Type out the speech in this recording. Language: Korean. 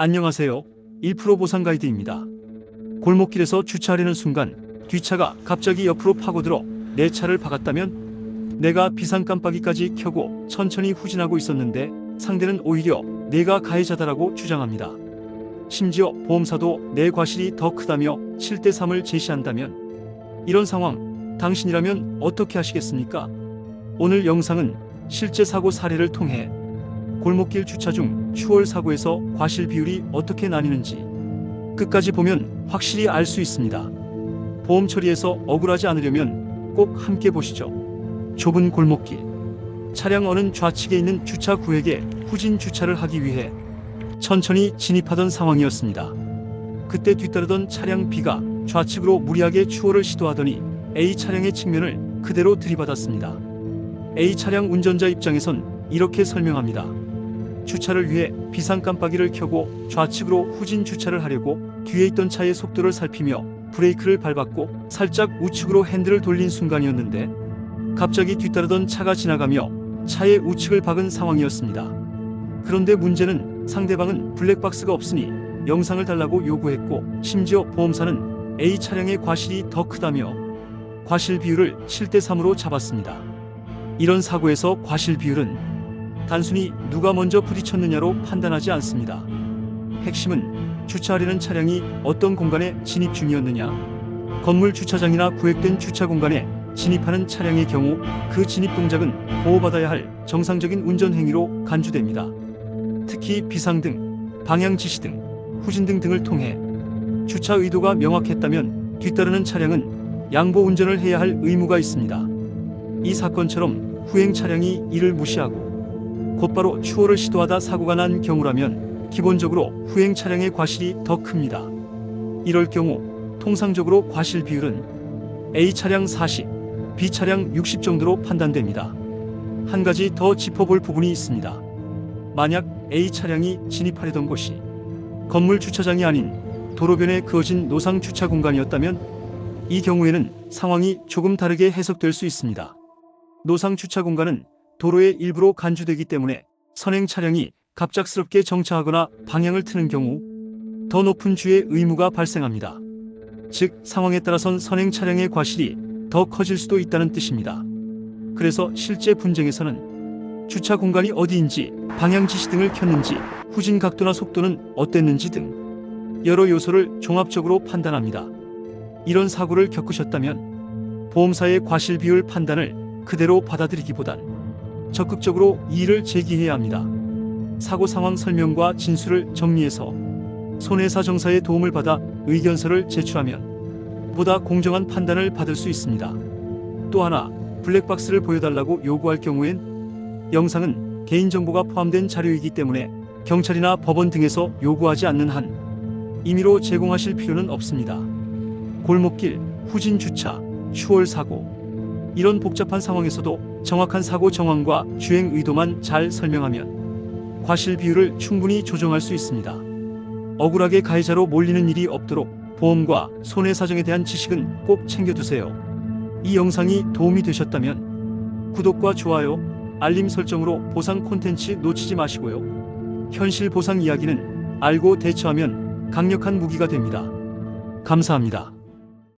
안녕하세요. 1% 보상 가이드입니다. 골목길에서 주차하려는 순간 뒷차가 갑자기 옆으로 파고들어 내 차를 박았다면 내가 비상 깜빡이까지 켜고 천천히 후진하고 있었는데 상대는 오히려 내가 가해자다라고 주장합니다. 심지어 보험사도 내 과실이 더 크다며 7대 3을 제시한다면 이런 상황 당신이라면 어떻게 하시겠습니까? 오늘 영상은 실제 사고 사례를 통해 골목길 주차 중 추월 사고에서 과실 비율이 어떻게 나뉘는지 끝까지 보면 확실히 알 수 있습니다. 보험 처리에서 억울하지 않으려면 꼭 함께 보시죠. 좁은 골목길. 차량 어는 좌측에 있는 주차 구역에 후진 주차를 하기 위해 천천히 진입하던 상황이었습니다. 그때 뒤따르던 차량 B가 좌측으로 무리하게 추월을 시도하더니 A 차량의 측면을 그대로 들이받았습니다. A 차량 운전자 입장에선 이렇게 설명합니다. 주차를 위해 비상 깜빡이를 켜고 좌측으로 후진 주차를 하려고 뒤에 있던 차의 속도를 살피며 브레이크를 밟았고 살짝 우측으로 핸들을 돌린 순간이었는데 갑자기 뒤따르던 차가 지나가며 차의 우측을 박은 상황이었습니다. 그런데 문제는 상대방은 블랙박스가 없으니 영상을 달라고 요구했고 심지어 보험사는 A 차량의 과실이 더 크다며 과실 비율을 7대 3으로 잡았습니다. 이런 사고에서 과실 비율은 단순히 누가 먼저 부딪혔느냐로 판단하지 않습니다. 핵심은 주차하려는 차량이 어떤 공간에 진입 중이었느냐, 건물 주차장이나 구획된 주차 공간에 진입하는 차량의 경우 그 진입 동작은 보호받아야 할 정상적인 운전 행위로 간주됩니다. 특히 비상등, 방향 지시 등, 후진등 등을 통해 주차 의도가 명확했다면 뒤따르는 차량은 양보 운전을 해야 할 의무가 있습니다. 이 사건처럼 후행 차량이 이를 무시하고 곧바로 추월을 시도하다 사고가 난 경우라면 기본적으로 후행 차량의 과실이 더 큽니다. 이럴 경우 통상적으로 과실 비율은 A 차량 40, B 차량 60 정도로 판단됩니다. 한 가지 더 짚어볼 부분이 있습니다. 만약 A 차량이 진입하려던 곳이 건물 주차장이 아닌 도로변에 그어진 노상 주차 공간이었다면 이 경우에는 상황이 조금 다르게 해석될 수 있습니다. 노상 주차 공간은 도로의 일부로 간주되기 때문에 선행 차량이 갑작스럽게 정차하거나 방향을 트는 경우 더 높은 주의 의무가 발생합니다. 즉 상황에 따라선 선행 차량의 과실이 더 커질 수도 있다는 뜻입니다. 그래서 실제 분쟁에서는 주차 공간이 어디인지 방향 지시 등을 켰는지 후진 각도나 속도는 어땠는지 등 여러 요소를 종합적으로 판단합니다. 이런 사고를 겪으셨다면 보험사의 과실 비율 판단을 그대로 받아들이기보단 적극적으로 이의를 제기해야 합니다. 사고 상황 설명과 진술을 정리해서 손해사 정사의 도움을 받아 의견서를 제출하면 보다 공정한 판단을 받을 수 있습니다. 또 하나 블랙박스를 보여달라고 요구할 경우엔 영상은 개인정보가 포함된 자료이기 때문에 경찰이나 법원 등에서 요구하지 않는 한 임의로 제공하실 필요는 없습니다. 골목길, 후진 주차, 추월 사고 이런 복잡한 상황에서도 정확한 사고 정황과 주행 의도만 잘 설명하면 과실 비율을 충분히 조정할 수 있습니다. 억울하게 가해자로 몰리는 일이 없도록 보험과 손해 사정에 대한 지식은 꼭 챙겨두세요. 이 영상이 도움이 되셨다면 구독과 좋아요, 알림 설정으로 보상 콘텐츠 놓치지 마시고요. 현실 보상 이야기는 알고 대처하면 강력한 무기가 됩니다. 감사합니다.